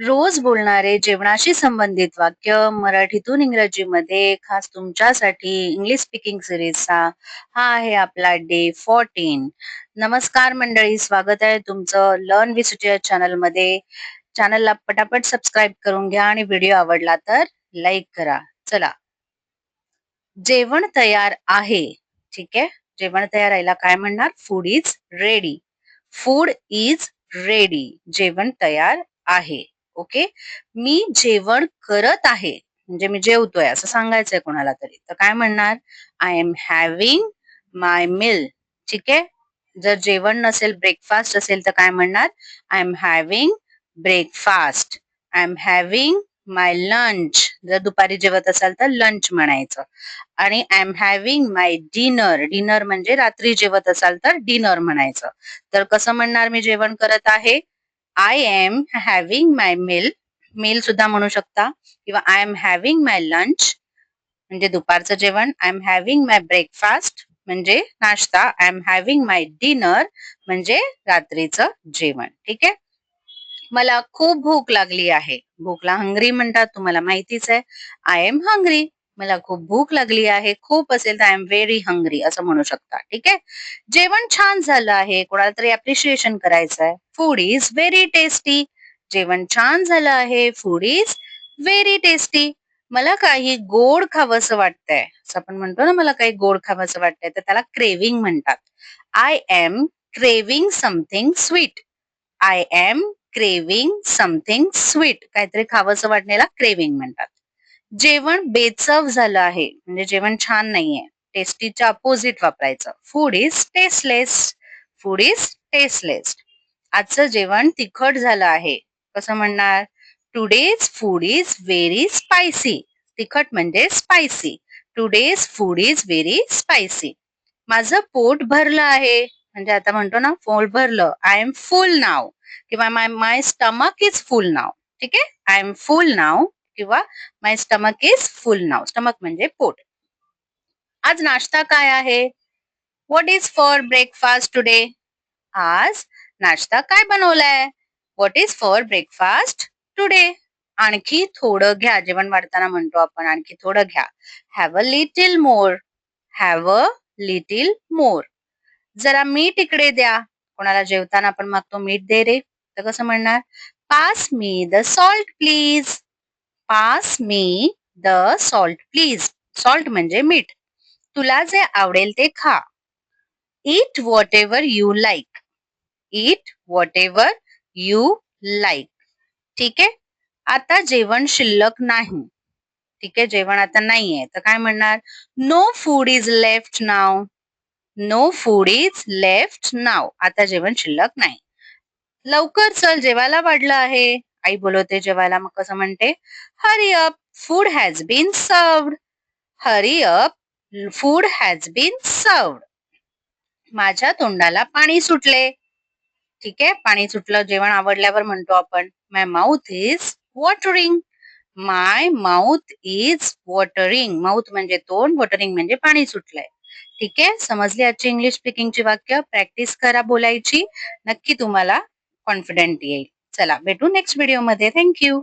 रोज बोलणारे जेवणाशी संबंधित वाक्य मराठीतून इंग्रजीमध्ये खास तुमच्यासाठी इंग्लिश स्पीकिंग सिरीजचा हा आहे आपला डे फोर्टीन नमस्कार मंडळी स्वागत आहे तुमचं लर्न विसिटियर चॅनलमध्ये चॅनलला पटापट सबस्क्राईब करून घ्या आणि व्हिडिओ आवडला तर लाईक करा. चला. जेवण तयार आहे. ठीक आहे? जेवण तयार यायला काय म्हणणार? Food is ready food is ready जेवण तयार आहे. ओके? मी जेवण करत आहे. म्हणजे मी जेवतोय असं सांगायचंय कोणाला तरी. तर काय म्हणणार? I am having my meal ठीक आहे? जर जेवण नसेल ब्रेकफास्ट असेल तर काय म्हणणार? I am having breakfast I am having my lunch जर दुपारी जेवत असाल तर लंच म्हणायचं. आणि I am having my dinner dinner म्हणजे रात्री जेवत असाल तर डिनर म्हणायचं. तर कसं म्हणणार मी जेवण करत आहे? I am having my meal meal सुद्धा म्हणू शकता. किंवा I am having my lunch म्हणजे दुपारचं जेवण. I am having my breakfast म्हणजे नाश्ता. I am having my dinner म्हणजे रात्रीचं जेवण. ठीक आहे? मला खूप भूक लागली आहे. भूकला हंग्री म्हणतात. तुम्हाला माहितीच आहे. आय एम हंग्री मला खूप भूक लागली आहे, खूप असेल तर आय एम व्हेरी हंग्री असं म्हणू शकता, ठीक आहे? जेवण छान झालं आहे, कोणाला तरी अप्रिशिएशन करायचं आहे. फ़ूड इज़ व्हेरी टेस्टी जेवण छान झालं आहे फ़ूड इज़ व्हेरी टेस्टी मला काही गोड खावंसं वाटतंय, असं आपण म्हणतो ना, मला काही गोड खावंसं वाटतंय, तर त्याला क्रेविंग म्हणतात. I am craving something sweet I am craving something sweet काहीतरी खावंसं वाटण्याला क्रेविंग म्हणतात. जेवण बेचव झालं आहे. म्हणजे जेवण छान नाहीये. टेस्टीच्या अपोजिट वापरायचं. Food is tasteless food is tasteless आजचं जेवण तिखट झालं आहे. कसं म्हणणार? Today's food is very spicy तिखट म्हणजे spicy today's food is very spicy माझं पोट भरलं आहे. म्हणजे आता म्हणतो ना पोट भरलं. आय एम फुल नाव किंवा माय माय स्टमक इज फुल नाव ठीक आहे? आय एम फुल नाव किंवा my stomach is full now stomach म्हणजे पोट. आज नाश्ता काय आहे? What is for breakfast today आज नाश्ता काय बनवलाय? What is for breakfast today आणखी थोडं घ्या. जेवण वाढताना म्हणतो आपण आणखी थोडं घ्या. Have a little more have a little more जरा मीठ इकडे द्या. कोणाला जेवताना आपण मागतो मीठ दे रे. तर कसं म्हणणार? Pass me the salt please pass me the salt please. Salt म्हणजे मीठ. तुला जे आवडेल ते खा. Eat whatever you like eat whatever you like ठीक आहे? आता जेवण शिल्लक नाही. ठीक आहे? जेवण आता नाहीये. तर काय म्हणणार? No food is left now no food is left now आता जेवण शिल्लक नाही. लवकर चल जेवायला वाढलं आहे. आई बोलवते जेवायला. मग कसं म्हणते hurry up food has been served hurry up food has been served माझ्या तोंडाला पाणी सुटले. ठीक आहे? पाणी सुटलं जेवण आवडल्यावर म्हणतो आपण my mouth is watering my mouth is watering mouth म्हणजे तोंड वॉटरिंग म्हणजे पाणी सुटलंय. ठीक आहे? समजली आजची इंग्लिश स्पीकिंगची वाक्य? प्रॅक्टिस करा बोलायची. नक्की तुम्हाला कॉन्फिडेंट येईल. चला भेटू नेक्स्ट व्हिडिओमध्ये. थँक्यू